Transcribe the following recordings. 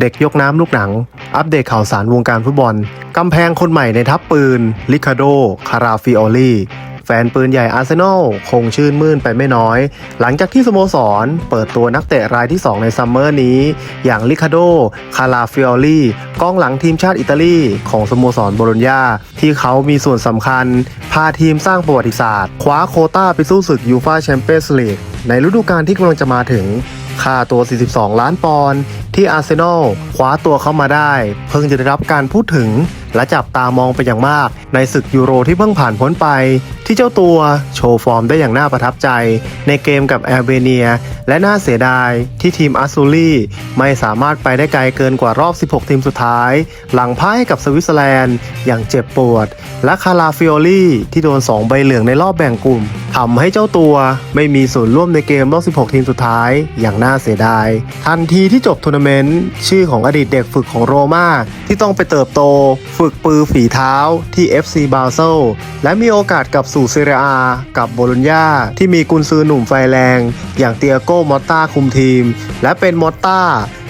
เด็กยกน้ำลูกหนัง อัปเดตข่าวสารวงการฟุตบอล กำแพงคนใหม่ในทัพปืน ลิคาโด คาราฟิโอลีแฟนปืนใหญ่อาร์เซนอล คงชื่นมื่นไปไม่น้อย หลังจากที่สโมสร เปิดตัวนักเตะรายที่ 2 ในซัมเมอร์นี้ อย่างลิคาโด คาราฟิโอลีกองหลังทีมชาติอิตาลี ของสโมสรโบโลญญา ที่เขามีส่วนสำคัญ พาทีมสร้างประวัติศาสตร์ คว้าโคต้าไปสู้ศึกยูฟาแชมเปี้ยนส์ลีกในฤดูกาลที่กำลังจะมาถึงค่าตัว 42 ล้านปอนด์ ที่อาร์เซนอลคว้าตัวเข้ามาได้ เพิ่งจะได้รับการพูดถึงและจับตามองไปอย่างมากในศึกยูโรที่เพิ่งผ่านพ้นไปที่เจ้าตัวโชว์ฟอร์มได้อย่างน่าประทับใจ ในเกมกับแอร์เบเนีย และน่าเสียดายที่ทีมอาซูลี่ไม่สามารถไปได้ไกลเกินกว่ารอบ 16 ทีมสุดท้าย หลังพ่ายกับสวิตเซอร์แลนด์อย่างเจ็บปวด และคาราฟิโอลี่ที่โดน 2 ใบเหลืองในรอบแบ่งกลุ่มทำให้เจ้าตัวไม่มีส่วนร่วมในเกมรอบ 16 ทีมสุดท้ายอย่างน่าเสียดาย ทันทีที่จบทัวร์นาเมนต์ชื่อของอดีตเด็กฝึกของโรม่าที่ต้องไปเติบโต ฝึกปือฝีเท้าที่ FC บาเซลและมีโอกาสกลับสู่เซเรียอากับโบโลญญาที่มีกุนซือหนุ่มไฟแรง อย่างเตียโก้มอตตาคุมทีม และเป็นมอตตา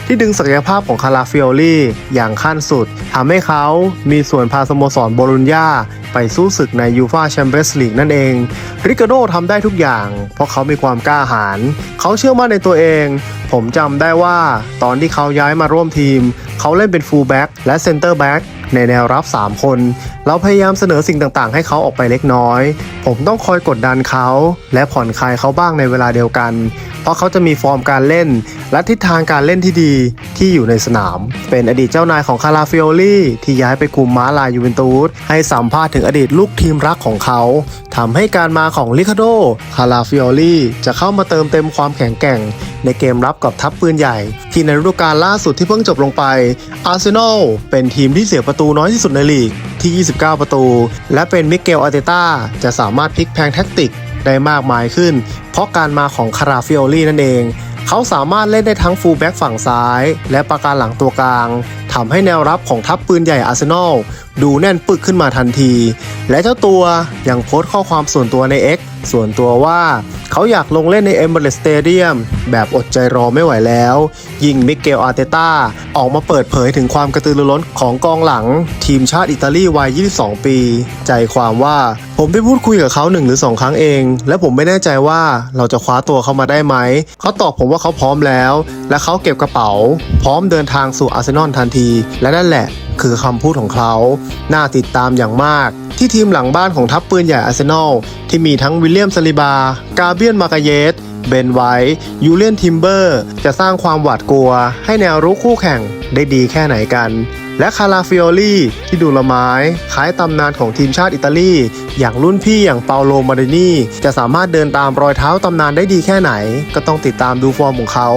ที่ดึงศักยภาพของคาราฟิโอลี่อย่างขั้นสุดทำให้เขามีส่วนพาสโมสรโบโลญญาไปสู้ศึกในยูฟาแชมเปี้ยนส์ลีกนั่นเอง ริกาโดทำได้ทุกอย่าง เพราะเขามีความกล้าหาญเขาเชื่อมั่นในตัวเอง ผมจำได้ว่าตอนที่เขาย้ายมาร่วมทีม เขาเล่นเป็นฟูลแบ็กและเซนเตอร์แบ็กในแนวรับ 3 คน เราพยายามเสนอสิ่งต่างๆ ให้เขาออกไปเล็กน้อย ผมต้องคอยกดดันเขา และผ่อนคลายเขาบ้างในเวลาเดียวกัน เพราะเขาจะมีฟอร์มการเล่น และทิศทางการเล่นที่ดีที่อยู่ในสนาม เป็นอดีตเจ้านายของคาราฟิโอลี่ที่ย้ายไปคุมม้าลายยูเวนตุสให้สัมภาษณ์ถึงอดีตลูกทีมรักของเขาทำให้การมาของลิคาโดคาราฟิโอลี่จะเข้ามาเติมเต็มความแข็งแกร่ง ในเกมรับกับทัพปืนใหญ่ ที่ในฤดูกาลล่าสุดที่เพิ่งจบลงไปอาร์เซนอลเป็นทีมที่เสียประตูน้อยที่สุดในลีกที่ 29 ประตู และเป็นมิเกลอาร์เตต้าจะสามารถพลิกแพงแท็กติก ได้มากมายขึ้น เพราะการมาของคาราฟิโอลี่นั่นเอง เขาสามารถเล่นได้ทั้งฟูลแบ็กฝั่งซ้าย และประการหลังตัวกลาง ทำให้แนวรับของทัพปืนใหญ่อาร์เซนอลดูแน่นปึกขึ้นมาทันที และเจ้าตัวยังโพสต์ข้อความส่วนตัวใน X ส่วนตัวว่าเขาอยากลงเล่นในเอมเบรสเตเดียมแบบอดใจรอไม่ไหวแล้ว ยิงมิเกลอาร์เตต้าออกมาเปิดเผยถึงความกระตือรือร้นของกองหลัง ทีมชาติอิตาลีวัย 22 ปี ใจความว่าผมได้พูดคุยกับเขาหนึ่งหรือสองครั้งเอง และผมไม่แน่ใจว่าเราจะคว้าตัวเขามาได้ไหม เขาตอบผมว่าเขาพร้อมแล้ว และเขาเก็บกระเป๋า พร้อมเดินทางสู่อาร์เซนอลทันทีและนั่นแหละคือคำพูดของเขา น่าติดตามอย่างมาก ที่ทีมหลังบ้านของทัพปืนใหญ่อาร์เซนอล ที่มีทั้งวิลเลียมซาลิบา กาเบียนมากาเยส เบนไวท์ยูเลียนทิมเบอร์ จะสร้างความหวาดกลัว ให้แนวรุกคู่แข่งได้ดีแค่ไหนกัน และคาราฟิโอลี่ที่ดูละไม้คล้ายตำนานของทีมชาติอิตาลี อย่างรุ่นพี่อย่างเปาโลมาเดนีจะสามารถเดินตามรอยเท้าตำนานได้ดีแค่ไหน ก็ต้องติดตามดูฟอร์มของเขา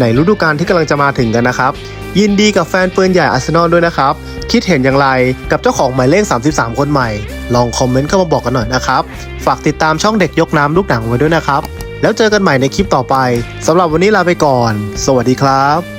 ในฤดูกาลที่กำลังจะมาถึงกันนะครับ ยินดีกับแฟนปืนใหญ่อาร์เซนอลด้วยนะครับ คิดเห็นอย่างไรกับเจ้าของหมายเลข 33 คนใหม่ ลองคอมเมนต์เข้ามาบอกกันหน่อยนะครับ ฝากติดตามช่องเด็กยกน้ำลูกหนังไว้ด้วยนะครับ แล้วเจอกันใหม่ในคลิปต่อไปสำหรับวันนี้ลาไปก่อน สวัสดีครับ